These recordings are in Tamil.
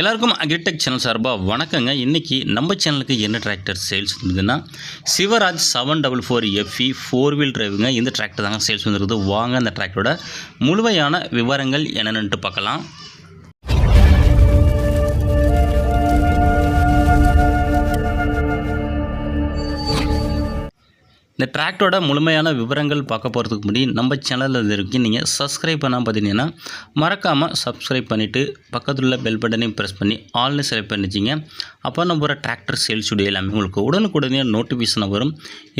எல்லாருக்கும் அக்ரிடெக் சேனல் சார்பாக வணக்கங்க. இன்றைக்கி நம்ம சேனலுக்கு என்ன டிராக்டர் சேல்ஸ் வந்ததுன்னா Swaraj seven double four FE four wheel டிரைவுங்க இந்த டிராக்டர் தாங்க சேல்ஸ் வந்துருக்குது. வாங்க அந்த டிராக்டரோட முழுமையான விவரங்கள் என்னென்னுட்டு பார்க்கலாம். இந்த ட்ராக்டோட முழுமையான விவரங்கள் பார்க்க போகிறதுக்கு முன்னாடி நம்ம சேனலில் இருக்கு நீங்கள் சப்ஸ்கிரைப் பண்ணால் பார்த்தீங்கன்னா மறக்காமல் சப்ஸ்கிரைப் பண்ணிவிட்டு பக்கத்தில் உள்ள பெல் பட்டனையும் ப்ரெஸ் பண்ணி ஆல்னு செலக்ட் பண்ணிச்சிங்க அப்போ நம்ம ஒரு டிராக்டர் சேல்ஸ் வீடியோ எல்லாமே உங்களுக்கு உடனுக்குடனே நோட்டிஃபிகேஷன் வரும்.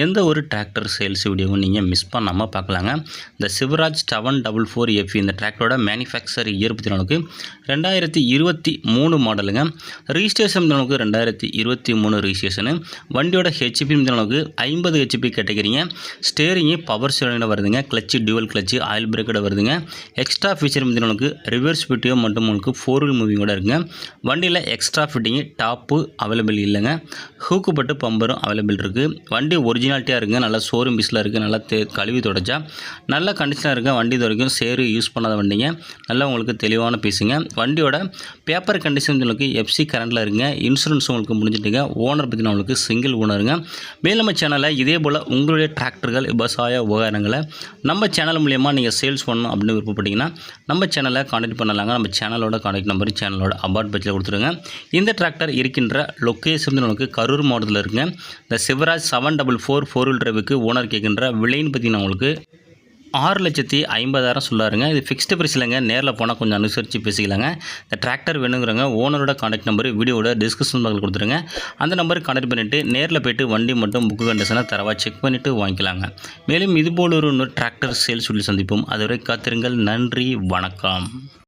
எந்த ஒரு டிராக்டர் சேல்ஸ் வீடியோவும் நீங்கள் மிஸ் பண்ணாமல் பார்க்கலாங்க. இந்த Swaraj seven double four F இந்த டிராக்டரோட மேனுஃபேக்சர் இயர் பற்றி நமக்கு ரெண்டாயிரத்தி இருபத்தி மூணு மாடலுங்க ரிஜிஸ்ட்ரேஷன் நமக்கு ரெண்டாயிரத்தி இருபத்தி மூணு ரிஜிஸ்ட்ரேஷனு வண்டியோட ஹெச்பி நமக்கு ஐம்பது ஹெச்பி கேட்டகரிங்க. ஸ்டேரிங்கு பவர் ஸ்டேரிங்கில் வருதுங்க. கிளச்சு டியூவல் கிளச்சு ஆயில் பிரேக்கோட வருதுங்க. எக்ஸ்ட்ரா ஃபீச்சர் வந்து உங்களுக்கு ரிவர்ஸ் ஃபிட்டியோ மட்டும் உங்களுக்கு ஃபோர் வீல் மூவிங்கோட இருக்குங்க. வண்டியில் எக்ஸ்ட்ரா ஃபிட்டிங்கு டாப்பு அவைலபிள் இல்லைங்க. ஹூக்குப்பட்டு பம்பரும் அவைலபிள் இருக்குது வண்டி ஒரிஜினாலிட்டியாக இருக்குங்க. நல்லா ஷோரூம் பீஸில் இருக்குது நல்லா தே கழுவி தொடச்சா. நல்ல கண்டிஷனாக இருக்குது வண்டி இது வரைக்கும் சேரு யூஸ் பண்ணாத வண்டிங்க. நல்லா உங்களுக்கு தெளிவான பீஸுங்க வண்டியோட பேப்பர் கண்டிஷன் உங்களுக்கு எஃப்சி கரண்டில் இருக்குங்க. இன்சூரன்ஸ் உங்களுக்கு முடிஞ்சிட்டுங்க. ஓனர் பற்றி உங்களுக்கு சிங்கிள் ஓனருங்க மேலும் சேனலில் இதே போல் உங்களுடைய டிராக்டர்கள் விவசாய உபகரணங்களை நம்ம சேனல் மூலியமாக நீங்கள் சேல்ஸ் பண்ணணும் அப்படின்னு விருப்பப்பட்டீங்கன்னா நம்ம சேனலை காண்டாக்ட் பண்ணலாங்க. நம்ம சேனலோட காண்டாக்ட் நம்பர் சேனலோட அபார்ட் பட்ஜெட்டில் கொடுத்துருங்க. இந்த டிராக்டர் இருக்கின்ற லொக்கேஷன் நமக்கு கரூர் மாவட்டத்தில் இருக்குங்க. இந்த Swaraj seven double four four wheel டிரைவுக்கு owner கேட்கின்ற விலைன்னு பார்த்தீங்கன்னா உங்களுக்கு ஆறு லட்சத்தி ஐம்பதாயிரம் சொல்லாருங்க. இது ஃபிக்ஸ்டு ப்ரைஸ் இல்லைங்க. நேரில் போனால் கொஞ்சம் அனுசரித்து பேசிக்கலாங்க. இந்த டிராக்டர் வேணுங்கிறவங்க ஓனரோட காண்டாக்ட் நம்பர் வீடியோட டிஸ்கிரிப்ஷன் பாக்ஸில் கொடுத்துருங்க. அந்த நம்பருக்கு காண்டாக்ட் பண்ணிவிட்டு நேரில் போயிட்டு வண்டி மட்டும் புக்கு கண்டிஷனை தரவாக செக் பண்ணிவிட்டு வாங்கிக்கலாங்க. மேலும் இதுபோல் ஒரு டிராக்டர் சேல்ஸ் சொல்லி சந்திப்போம். அதுவரை காத்திருங்கள். நன்றி. வணக்கம்.